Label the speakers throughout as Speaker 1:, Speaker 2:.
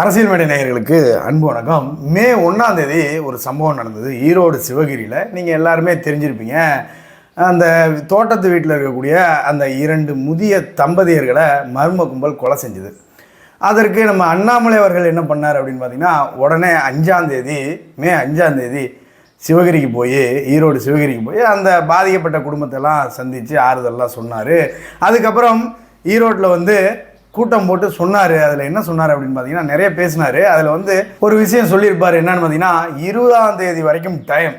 Speaker 1: அரசியல் மேடை நேயர்களுக்கு அன்பு வணக்கம். மே ஒன்றாம் தேதி ஒரு சம்பவம் நடந்தது. ஈரோடு சிவகிரியில். நீங்கள் எல்லாருமே தெரிஞ்சிருப்பீங்க. அந்த தோட்டத்து வீட்டில் இருக்கக்கூடிய அந்த இரண்டு முதிய தம்பதியர்களை மர்ம கும்பல் கொலை செஞ்சது. அதற்கு நம்ம அண்ணாமலை அவர்கள் என்ன பண்ணார் அப்படின்னு பார்த்தீங்கன்னா உடனே அஞ்சாந்தேதி மே அஞ்சாந்தேதி சிவகிரிக்கு போய் ஈரோடு சிவகிரிக்கு போய் அந்த பாதிக்கப்பட்ட குடும்பத்தெல்லாம் சந்தித்து ஆறுதல்லாம் சொன்னார். அதுக்கப்புறம் ஈரோட்டில் வந்து கூட்டம் போட்டு சொன்னார். அதில் என்ன சொன்னார் அப்படின்னு பார்த்தீங்கன்னா நிறைய பேசினார். அதில் வந்து ஒரு விஷயம் சொல்லியிருப்பார். என்னன்னு பார்த்தீங்கன்னா இருபதாம் தேதி வரைக்கும் டைம்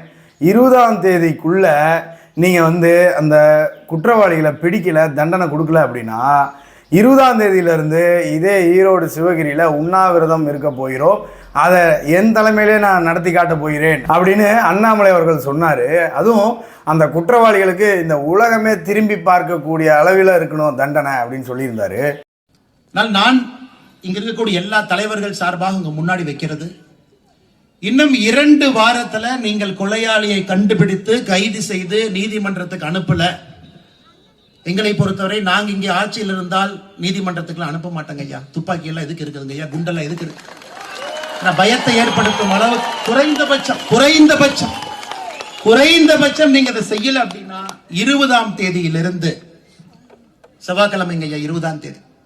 Speaker 1: இருபதாம் தேதிக்குள்ளே நீங்கள் வந்து அந்த குற்றவாளிகளை பிடிக்கல தண்டனை கொடுக்கல அப்படின்னா இருபதாம் தேதியிலேருந்து இதே ஈரோடு சிவகிரியில் உண்ணாவிரதம் இருக்க போகிறோம். அதை என் தலைமையிலே நான் நடத்தி காட்ட போகிறேன் அப்படின்னு அண்ணாமலை அவர்கள் சொன்னார். அதுவும் அந்த குற்றவாளிகளுக்கு இந்த உலகமே திரும்பி பார்க்கக்கூடிய அளவில் இருக்கணும் தண்டனை அப்படின்னு சொல்லியிருந்தாரு.
Speaker 2: ஆனால் நான் இங்க இருக்கக்கூடிய எல்லா தலைவர்கள் சார்பாக உங்க முன்னாடி வைக்கிறது. இன்னும் இரண்டு வாரத்துல நீங்கள் கொலையாளியை கண்டுபிடித்து கைது செய்து நீதிமன்றத்துக்கு அனுப்பல. எங்களை பொறுத்தவரை நாங்க இங்கே ஆட்சியில் இருந்தால் நீதிமன்றத்துக்கு அனுப்ப மாட்டோங்க ஐயா. துப்பாக்கி எல்லாம் எதுக்கு இருக்குதுங்க ஐயா? குண்டெல்லாம் எதுக்கு இருக்கு? பயத்தை ஏற்படுத்தும் அளவு குறைந்தபட்சம் குறைந்தபட்சம் குறைந்தபட்சம் நீங்க அதை செய்யல அப்படின்னா இருபதாம் தேதியிலிருந்து செவ்வாய்க்கிழமைங்க ஐயா இருபதாம் தேதி.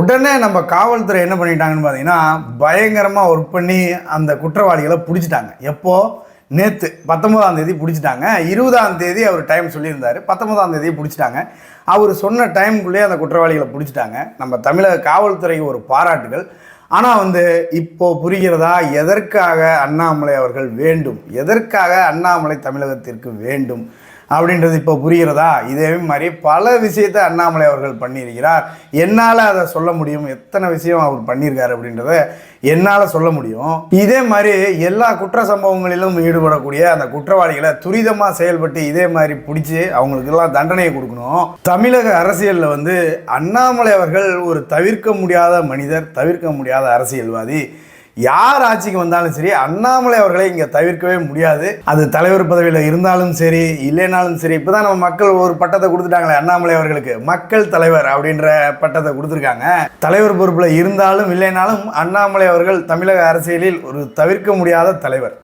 Speaker 1: உடனே நம்ம காவல்துறை என்ன பண்ணிட்டாங்கன்னு பார்த்தீங்கன்னா பயங்கரமாக ஒர்க் பண்ணி அந்த குற்றவாளிகளை பிடிச்சிட்டாங்க. எப்போ? நேற்று பத்தொன்பதாம் தேதி பிடிச்சிட்டாங்க. இருபதாம் தேதி அவர் டைம் சொல்லியிருந்தார். பத்தொன்பதாம் தேதி பிடிச்சிட்டாங்க. அவர் சொன்ன டைமுக்குள்ளேயே அந்த குற்றவாளிகளை பிடிச்சிட்டாங்க. நம்ம தமிழக காவல்துறைக்கு ஒரு பாராட்டுகள். ஆனால் வந்து இப்போது புரிகிறதா? எதற்காக அண்ணாமலை அவர்கள் வேண்டும்? எதற்காக அண்ணாமலை தமிழகத்திற்கு வேண்டும்? அப்படின்றது இப்போ புரிகிறதா? இதே மாதிரி பல விஷயத்தை அண்ணாமலை அவர்கள் பண்ணியிருக்கிறார். என்னால் அதை சொல்ல முடியும்? எத்தனை விஷயம் அவர் பண்ணியிருக்காரு அப்படின்றத என்னால் சொல்ல முடியும். இதே மாதிரி எல்லா குற்ற சம்பவங்களிலும் ஈடுபடக்கூடிய அந்த குற்றவாளிகளை துரிதமாக செயல்பட்டு இதே மாதிரி பிடிச்சி அவங்களுக்கெல்லாம் தண்டனையை கொடுக்கணும். தமிழக அரசியலில் வந்து அண்ணாமலை அவர்கள் ஒரு தவிர்க்க முடியாத மனிதர் தவிர்க்க முடியாத அரசியல்வாதி. யார் ஆட்சிக்கு வந்தாலும் சரி அண்ணாமலை அவர்களை இங்கே தவிர்க்கவே முடியாது. அது தலைவர் பதவியில் இருந்தாலும் சரி இல்லைனாலும் சரி இப்போ தான் நம்ம மக்கள் ஒரு பட்டத்தை கொடுத்துட்டாங்களே அண்ணாமலை அவர்களுக்கு. மக்கள் தலைவர் அப்படின்ற பட்டத்தை கொடுத்துருக்காங்க. தலைவர் பொறுப்பில் இருந்தாலும் இல்லைனாலும் அண்ணாமலை அவர்கள் தமிழக அரசியலில் ஒரு தவிர்க்க முடியாத தலைவர்.